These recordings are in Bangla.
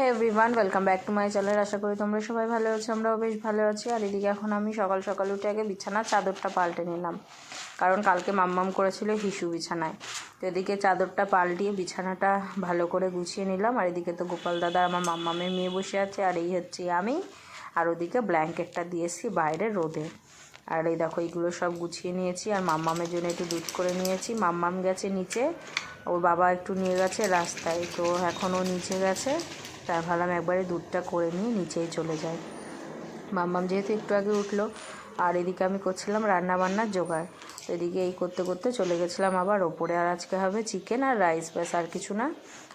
Hey everyone welcome back to my channel আশা করি তোমরা সবাই ভালো আছো, আমরাও বেশ ভালো আছি। আর এদিকে এখন আমি সকাল সকাল উঠে আগে বিছানার চাদরটা পাল্টে নিলাম। কারণ কালকে মাম্মাম করেছিল হিসু বিছানায়। তো এদিকে চাদরটা পাল্টিয়ে বিছানাটা ভালো করে গুছিয়ে নিলাম। আর এদিকে তো গোপাল দাদা আমার মাম্মামের মেয়ে বসে আছে, আর এই হচ্ছে আমি। আর ওদিকে ব্ল্যাঙ্কেটটা দিয়েছি বাইরে রোদে। আর এই দেখো, এইগুলো সব গুছিয়ে নিয়েছি। আর মাম্মামের জন্য একটু দুধ করে নিয়েছি। মাম্মাম গেছে নিচে, ওর বাবা একটু নিয়ে গেছে রাস্তায়। তো এখন ও নিচে গেছে। তাই ভাবলাম একবারে দুধটা করে নিয়ে নিচেই চলে যায় মাম্মাম যেহেতু একটু আগে উঠল আর এদিকে আমি করছিলাম রান্না বান্নার জোগাড়। তো এদিকে এই করতে করতে চলে গেছিলাম আবার ওপরে আর আজকে হবে চিকেন আর রাইস ব্যাস আর কিছু না।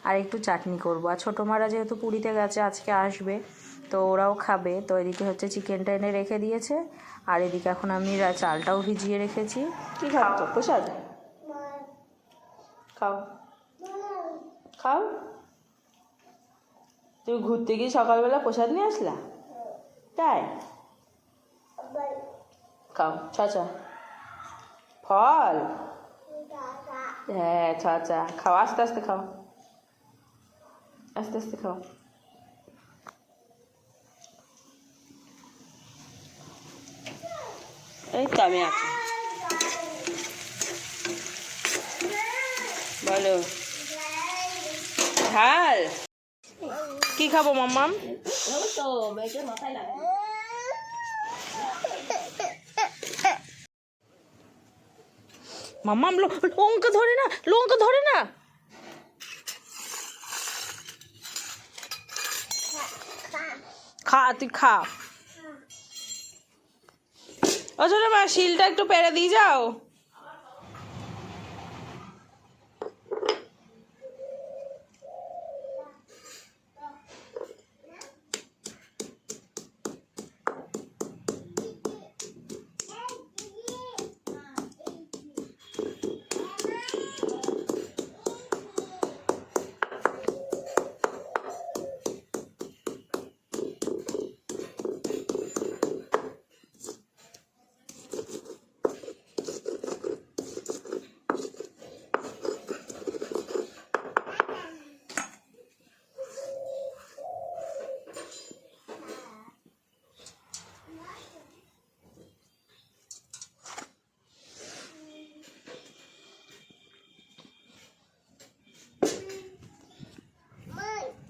আর একটু চাটনি করব। আর ছোটো মারা যেহেতু পুরীতে গেছে আজকে আসবে তো ওরাও খাবে। তো এদিকে হচ্ছে চিকেনটা এনে রেখে দিয়েছে। আর এদিকে এখন আমি চালটাও ভিজিয়ে রেখেছি। কি খাচ্ছ প্রসাদ? খাও। খাও? তুমি ঘুরতে গিয়ে সকালবেলা প্রসাদ নিয়ে আসলা? তাই? খাও চাচা ফল? হ্যাঁ চাচা খাও, আস্তে আস্তে খাও। আস্তে আস্তে খাও। এই তো আমি আছি। বলো। ঝাল? কি খাব, মাম্মাম? মাম্মাম লঙ্কা ধরে না, লঙ্কা ধরে না। খা, তুই খা। ছোট মা, শিলটা একটু পেরে দিয়ে যাও।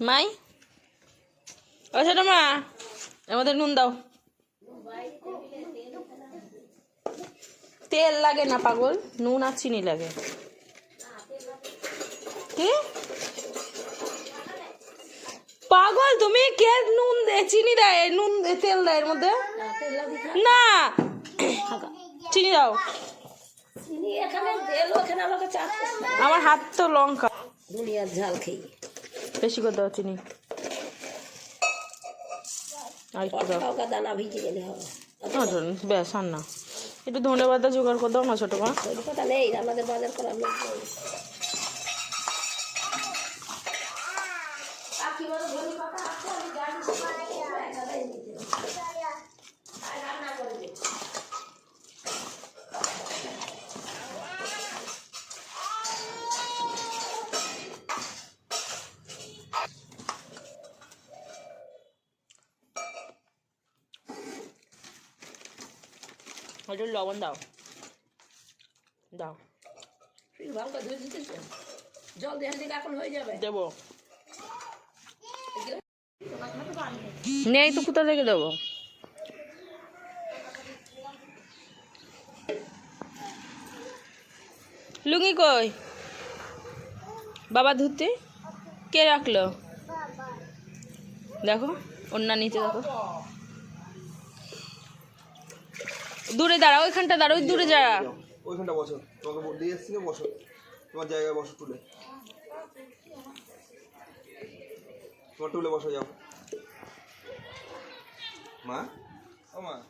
মাই? ও ছোট মা। আমাদের নুন দাও। তেল লাগে না পাগল। নুন আর চিনি লাগে। কি? পাগল তুমি কে নুন চিনি দেয়? নুন তেল দেয় এর মধ্যে? না। চিনি দাও। আমার হাত তো লঙ্কা। দুনিয়ার ঝাল খেয়ে। বেশি করে দাও চিনি। আর একটু দাও। দানা ভিজে গেলে হবে। ব্যাস আর না। একটু ধনে পাতা জোগাড় করে দাও না ছোটো মা। কথা নেই আমাদের বাজার করার লোক একটু লবণ দাও দাও ভালো করে ধুয়ে দিতেছ জল দেওয়ার দিকে এখন হয়ে যাবে দেবো নেই তো কোথা থেকে দেবো লুঙ্গি কই বাবা ধুতে কে রাখল দেখো অন্য নিচে দেখো দূরে দাঁড়া ওইখানটা দাঁড়া ওই দূরে যা ওইখানটা বসো তোমাকে বল- দিয়ে এসছি বসো। তোমার জায়গায় বসো টুলে তোমার টুলে বসো যাও। মা? ও মা।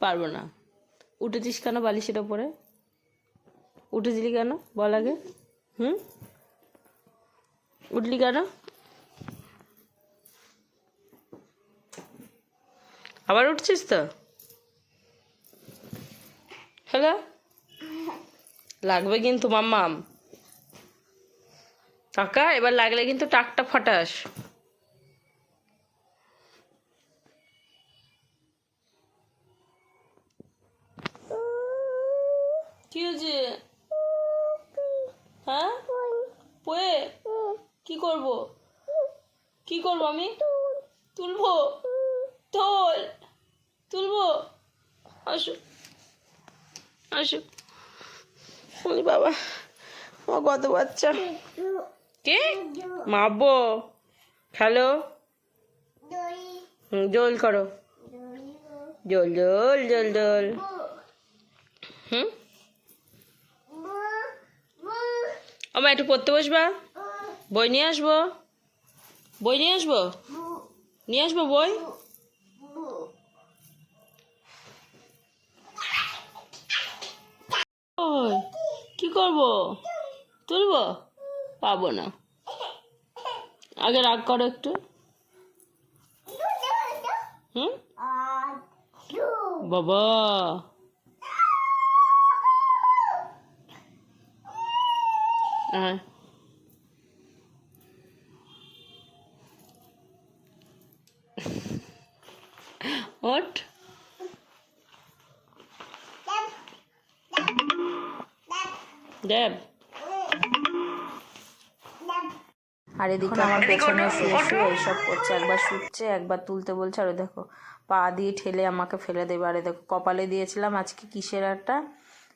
পারব না। উঠেছিস কেন বালিশের ওপরে? উঠেছিলি কেন? বল আগে। হুম? উঠলি কেন? আবার উঠছিস তো? খেলে লাগবে কিন্তু মাম্মাম। টাকা? এবার লাগলে কিন্তু টাকটা ফাটাস। কি হয়েছে? হ্যাঁ? পোয়ে? কি করব? কি করব আমি? তুলবো? তোল! তুলবো! আসো। আসো ওই বাবা ও কত বাচ্চা। কে? খেলো? হুম, জোল করো। জোল জোল জোল জোল। হুম? আমার একটু পড়তে বসবা? বই নিয়ে আসব? বই নিয়ে আসব? নিয়ে আসব বই? ওই কি করব? তুলবো? পাবো না। আগে রাগ করো একটু। হুম? বাবা। হ্যাঁ দেব। আর এদিকে আমার পেছনে শুয়ে শুয়ে এইসব করছে, একবার শুচ্ছে, একবার তুলতে বলছে, আর দেখো, পা দিয়ে ঠেলে আমাকে ফেলে দেবে। আরে দেখো, কপালে দিয়েছিলাম আজকে কিসের একটা?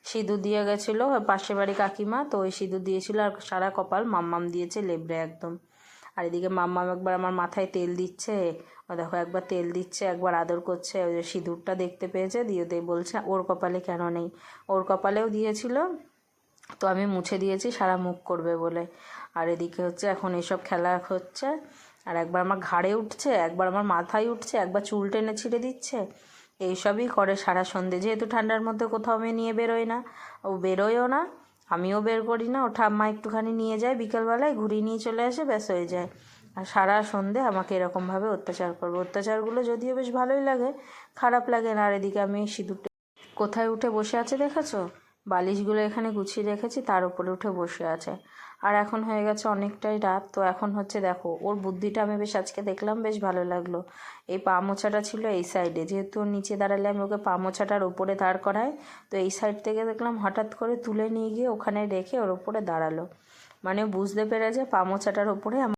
সিঁদুর দিয়ে গেছিল পাশের বাড়ি কাকিমা, তো ওই সিঁদুর দিয়েছিল আর সারা কপাল মাম্মাম দিয়েছে লেবড়ে একদম। আর এদিকে মাম্মাম একবার আমার মাথায় তেল দিচ্ছে, ও দেখো একবার তেল দিচ্ছে, একবার আদর করছে, ওই যে সিঁদুরটা দেখতে পেয়েছে, দিয়ে দিয়ে বলছে, ওর কপালে কেন নেই? ওর কপালেও দিয়েছিল তো আমি মুছে দিয়েছি, সারা মুখ করবে বলে। আর এদিকে হচ্ছে এখন এসব খেলা হচ্ছে, আর একবার আমার ঘাড়ে উঠছে, একবার আমার মাথায় উঠছে, একবার চুল টেনে ছিঁড়ে দিচ্ছে। এইসবই করে সারা সন্ধে। যেহেতু ঠান্ডার মধ্যে কোথাও আমি নিয়ে বেরোই না, ও বেরোয়ও না, আমিও বের করি না। ও ঠাম্মা একটুখানি নিয়ে যায়, বিকেলবেলায় ঘুরিয়ে নিয়ে চলে আসে, ব্যাস হয়ে যায়। আর সারা সন্ধে আমাকে এরকমভাবে অত্যাচার করবে। অত্যাচারগুলো যদিও বেশ ভালোই লাগে, খারাপ লাগে না। আর এদিকে আমি সিঁদুর কোথায় উঠে বসে আছে দেখেছ বালিশগুলো এখানে গুছিয়ে রেখেছি, তার উপরে উঠে বসে আছে। আর এখন হয়ে গেছে অনেকটাই রাত, তো এখন হচ্ছে দেখো, ওর বুদ্ধিটা আমি বেশ আজকে দেখলাম, বেশ ভালো লাগল। এই পা মোছাটা ছিল এই সাইডে যেহেতু নিচে দাঁড়ালে আমি ওকে পা মোছাটার ওপরে দাঁড় করাই, তো এই সাইড থেকে দেখলাম হঠাৎ করে তুলে নিয়ে গিয়ে ওখানে রেখে ওর ওপরে দাঁড়াল। মানে বুঝতে পেরেছে পা মোছাটার আমার